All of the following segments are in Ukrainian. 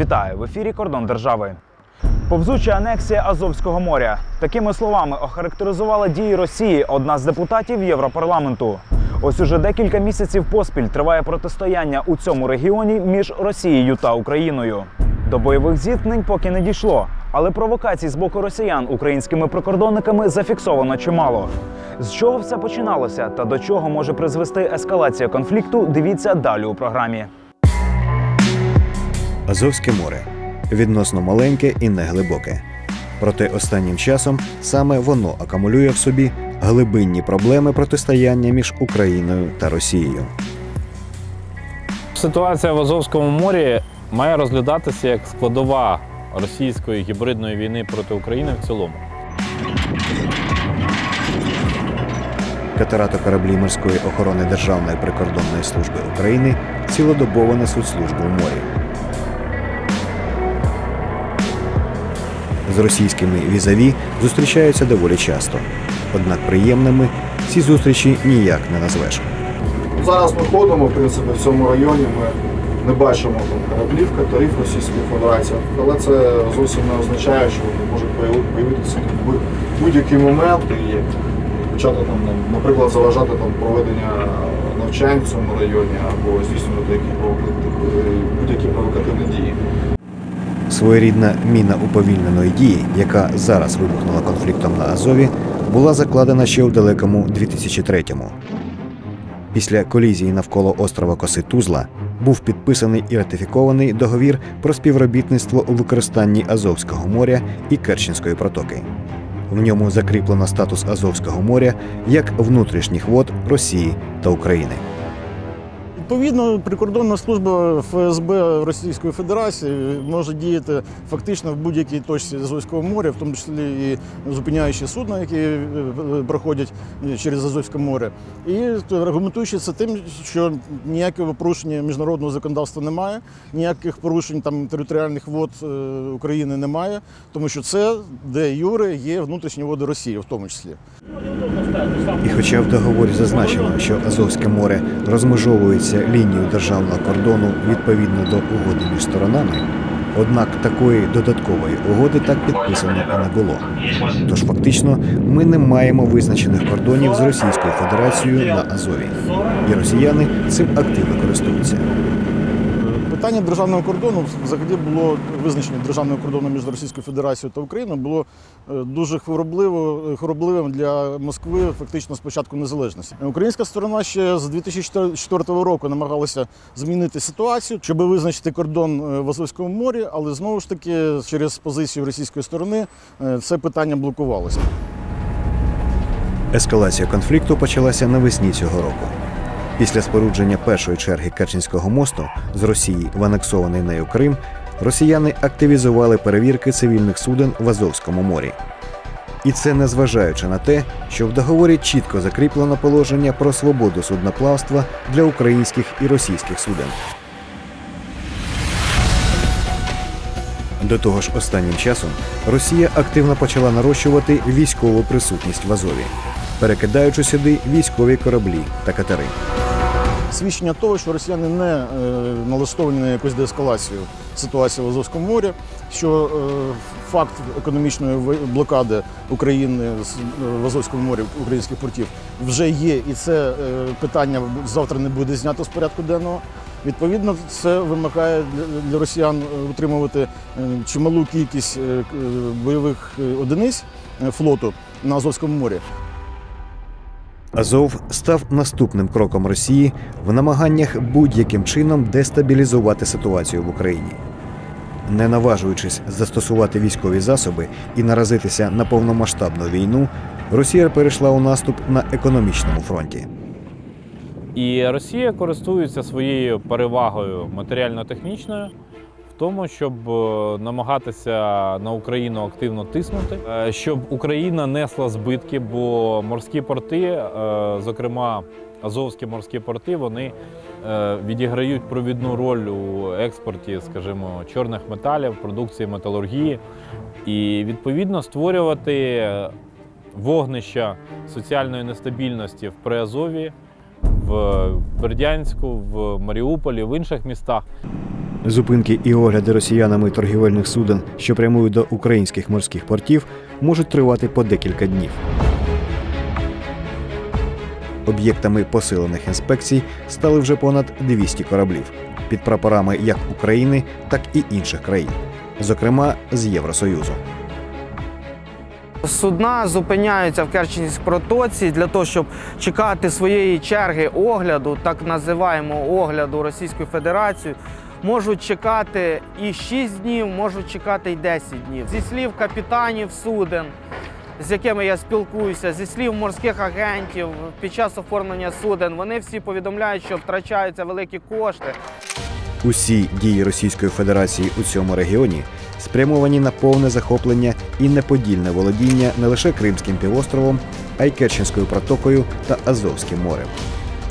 Вітаю в ефірі Кордон держави. Повзуча анексія Азовського моря. Такими словами охарактеризувала дії Росії одна з депутатів Європарламенту. Ось уже декілька місяців поспіль триває протистояння у цьому регіоні між Росією та Україною. До бойових зіткнень поки не дійшло, але провокацій з боку росіян українськими прикордонниками зафіксовано чимало. З чого все починалося та до чого може призвести ескалація конфлікту? Дивіться далі у програмі. Азовське море відносно маленьке і неглибоке. Проте останнім часом саме воно акумулює в собі глибинні проблеми протистояння між Україною та Росією. Ситуація в Азовському морі має розглядатися як складова російської гібридної війни проти України в цілому. Катера та кораблі морської охорони Державної прикордонної служби України цілодобово несуть службу в морі. З російськими візаві зустрічаються доволі часто. Однак приємними ці зустрічі ніяк не назвеш. Зараз ми ходимо, в принципі, в цьому районі. Ми не бачимо там кораблів, катерів Російської Федерації, але це зовсім не означає, що вони можуть появитися в будь- будь-який момент і почати там, наприклад, заважати там проведення навчань в цьому районі або здійснювати які будь-які провокативні дії. Своєрідна міна уповільненої дії, яка зараз вибухнула конфліктом на Азові, була закладена ще у далекому 2003-му. Після колізії навколо острова Коси Тузла був підписаний і ратифікований договір про співробітництво у використанні Азовського моря і Керченської протоки. В ньому закріплено статус Азовського моря як внутрішніх вод Росії та України. Відповідно, прикордонна служба ФСБ Російської Федерації може діяти фактично в будь-якій точці Азовського моря, в тому числі і зупиняючи судна, які е, проходять через Азовське море, і аргументуючи це тим, що ніякого порушення міжнародного законодавства немає, ніяких порушень там територіальних вод е, України немає, тому що це де юре є внутрішні води Росії, в тому числі. І хоча в договорі зазначено, що Азовське море розмежовується лінією державного кордону відповідно до угоди між сторонами, однак такої додаткової угоди так підписано і не було. Тож фактично ми не маємо визначених кордонів з Російською Федерацією на Азові, і росіяни цим активно користуються. Питання державного кордону взагалі було визначення державного кордону між Російською Федерацією та Україною було е, дуже хворобливо, хворобливим для Москви фактично з початку незалежності. Українська сторона ще з 2004 року намагалася змінити ситуацію, щоб визначити кордон е, в Азовському морі, але знову ж таки через позицію російської сторони е, це питання блокувалося. Ескалація конфлікту почалася навесні цього року. Після спорудження першої черги Керченського мосту з Росії в анексований нею Крим, росіяни активізували перевірки цивільних суден в Азовському морі. І це незважаючи на те, що в договорі чітко закріплено положення про свободу судноплавства для українських і російських суден. До того ж, останнім часом Росія активно почала нарощувати військову присутність в Азові, перекидаючи сюди військові кораблі та катери. Свідчення того, що росіяни не е, налаштовані на якусь деескалацію ситуації в Азовському морі, що е, факт економічної блокади України е, в Азовському морі українських портів вже є, і це питання завтра не буде знято з порядку денного. Відповідно, це вимагає для- росіян утримувати чималу кількість бойових одиниць флоту на Азовському морі. Азов став наступним кроком Росії в намаганнях будь-яким чином дестабілізувати ситуацію в Україні. Не наважуючись застосувати військові засоби і наразитися на повномасштабну війну, Росія перейшла у наступ на економічному фронті. І Росія користується своєю перевагою матеріально-технічною тому, щоб е, намагатися на Україну активно тиснути, е, щоб Україна несла збитки, бо морські порти, е, зокрема азовські морські порти, вони відіграють провідну роль у експорті, скажімо, чорних металів, продукції металургії, і відповідно створювати вогнища соціальної нестабільності в Приазові, в Бердянську, в Маріуполі, в інших містах. Зупинки і огляди росіянами торгівельних суден, що прямують до українських морських портів, можуть тривати по декілька днів. Об'єктами посилених інспекцій стали вже понад 200 кораблів під прапорами як України, так і інших країн, зокрема з Євросоюзу. Судна зупиняються в Керченській протоці для того, щоб чекати своєї черги огляду, так називаємо огляду Російської Федерації. Можуть чекати і 6 днів, можуть чекати і 10 днів. Зі слів капітанів суден, з якими я спілкуюся, зі слів морських агентів під час оформлення суден, вони всі повідомляють, що втрачаються великі кошти. Усі дії Російської Федерації у цьому регіоні спрямовані на повне захоплення і неподільне володіння не лише Кримським півостровом, а й Керченською протокою та Азовським морем.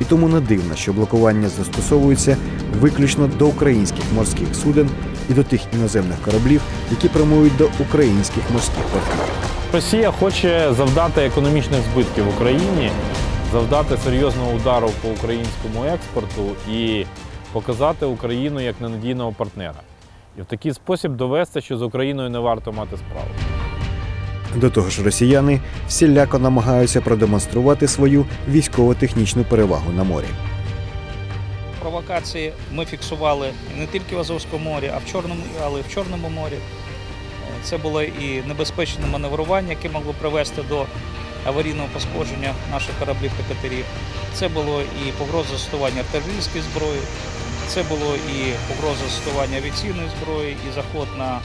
І тому не дивно, що блокування застосовується виключно до українських морських суден і до тих іноземних кораблів, які прямують до українських морських портів. Росія хоче завдати економічних збитків Україні, завдати серйозного удару по українському експорту і показати Україну як ненадійного партнера. І в такий спосіб довести, що з Україною не варто мати справу. До того ж, росіяни всіляко намагаються продемонструвати свою військово-технічну перевагу на морі. Провокації ми фіксували не тільки в Азовському морі, а в Чорному, але й в Чорному морі. Це було і небезпечне маневрування, яке могло привести до аварійного пошкодження наших кораблів та катерів. Це було і погроза застосування артилерійської зброї, це було і погроза застосування авіаційної зброї, і заход на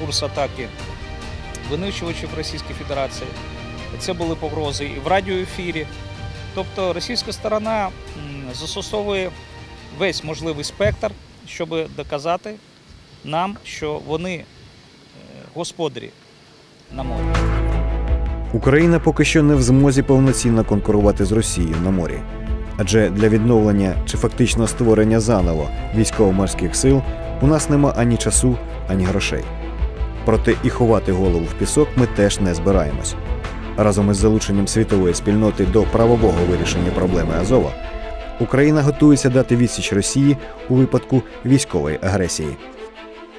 курс атаки винищувачів Російської Федерації. Це були погрози і в радіоефірі. Тобто російська сторона застосовує весь можливий спектр, щоб доказати нам, що вони е, господарі на морі. Україна поки що не в змозі повноцінно конкурувати з Росією на морі. Адже для відновлення чи фактично створення заново військово-морських сил у нас нема ані часу, ані грошей. Проте і ховати голову в пісок ми теж не збираємось. Разом із залученням світової спільноти до правового вирішення проблеми Азова, Україна готується дати відсіч Росії у випадку військової агресії.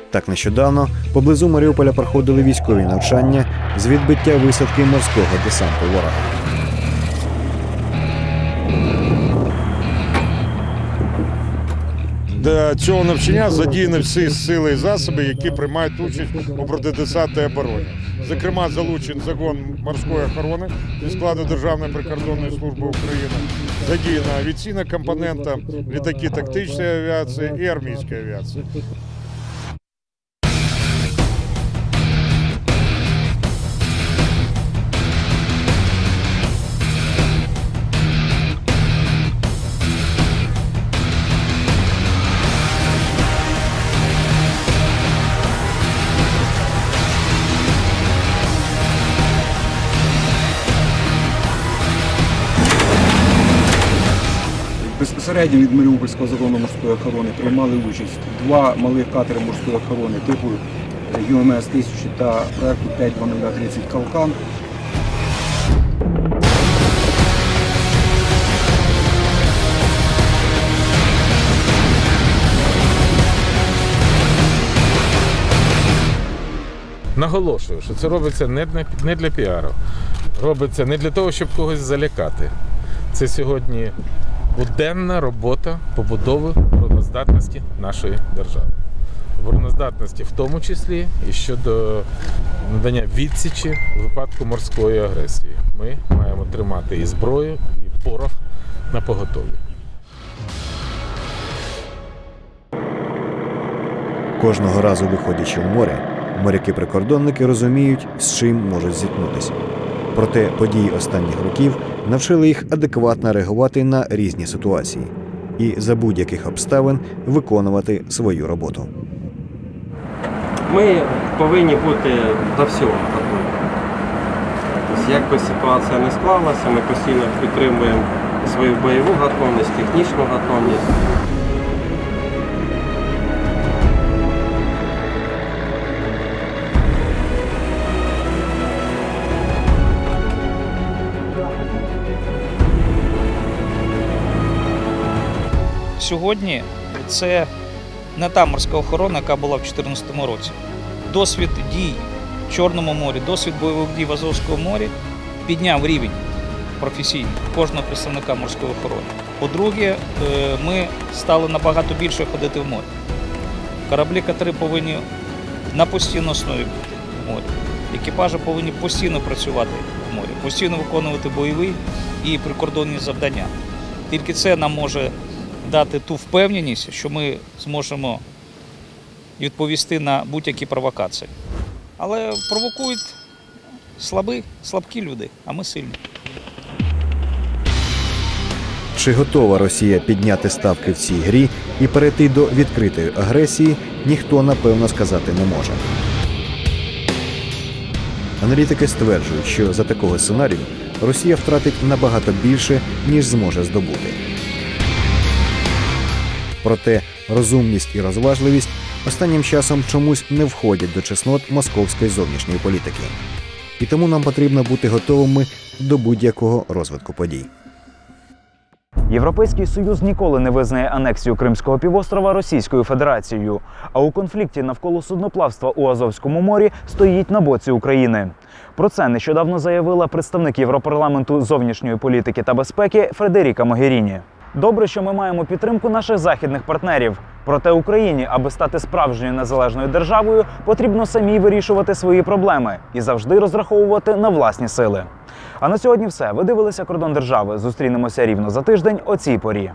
Так нещодавно поблизу Маріуполя проходили військові навчання з відбиття висадки морського десанту ворога. Для цього навчання задіяні всі сили і засоби, які приймають участь у протидесантній обороні. Зокрема, залучен загон морської охорони зі складу Державної прикордонної служби України. Задіяна авіаційна компонента, літаки тактичної авіації і армійської авіації. Безпосередньо від Маріупольського загону морської охорони приймали участь два малих катери морської охорони типу ЮМС 1000 та проекту 52030 Калкан. Наголошую, що це робиться не для піару. Робиться не для того, щоб когось залякати. Це сьогодні буденна робота побудови обороноздатності нашої держави. Обороноздатності в тому числі і щодо надання відсічі в випадку морської агресії. Ми маємо тримати і зброю, і порох на поготові. Кожного разу виходячи в море, моряки-прикордонники розуміють, з чим можуть зіткнутися. Проте події останніх років навчили їх адекватно реагувати на різні ситуації і за будь-яких обставин виконувати свою роботу. Ми повинні бути до всього готові. Тобто, як би ситуація не склалася, ми постійно підтримуємо свою бойову готовність, технічну готовність. Сьогодні це не та морська охорона, яка була в 2014 році. Досвід дій в Чорному морі, досвід бойових дій в Азовському морі підняв рівень професійний кожного представника морської охорони. По-друге, е, ми стали набагато більше ходити в море. Кораблі, катери повинні на постійній основі бути в морі. Екіпажі повинні постійно працювати в морі, постійно виконувати бойові і прикордонні завдання. Тільки це нам може дати ту впевненість, що ми зможемо відповісти на будь-які провокації. Але провокують слабі, слабкі люди, а ми сильні. Чи готова Росія підняти ставки в цій грі і перейти до відкритої агресії, ніхто напевно сказати не може. Аналітики стверджують, що за такого сценарію Росія втратить набагато більше, ніж зможе здобути. Проте розумність і розважливість останнім часом чомусь не входять до чеснот московської зовнішньої політики. І тому нам потрібно бути готовими до будь-якого розвитку подій. Європейський союз ніколи не визнає анексію Кримського півострова Російською Федерацією. А у конфлікті навколо судноплавства у Азовському морі стоїть на боці України. Про це нещодавно заявила представник Європарламенту зовнішньої політики та безпеки Фредеріка Могеріні. Добре, що ми маємо підтримку наших західних партнерів. Проте Україні, аби стати справжньою незалежною державою, потрібно самій вирішувати свої проблеми і завжди розраховувати на власні сили. А на сьогодні все. Ви дивилися кордон держави. Зустрінемося рівно за тиждень о цій порі.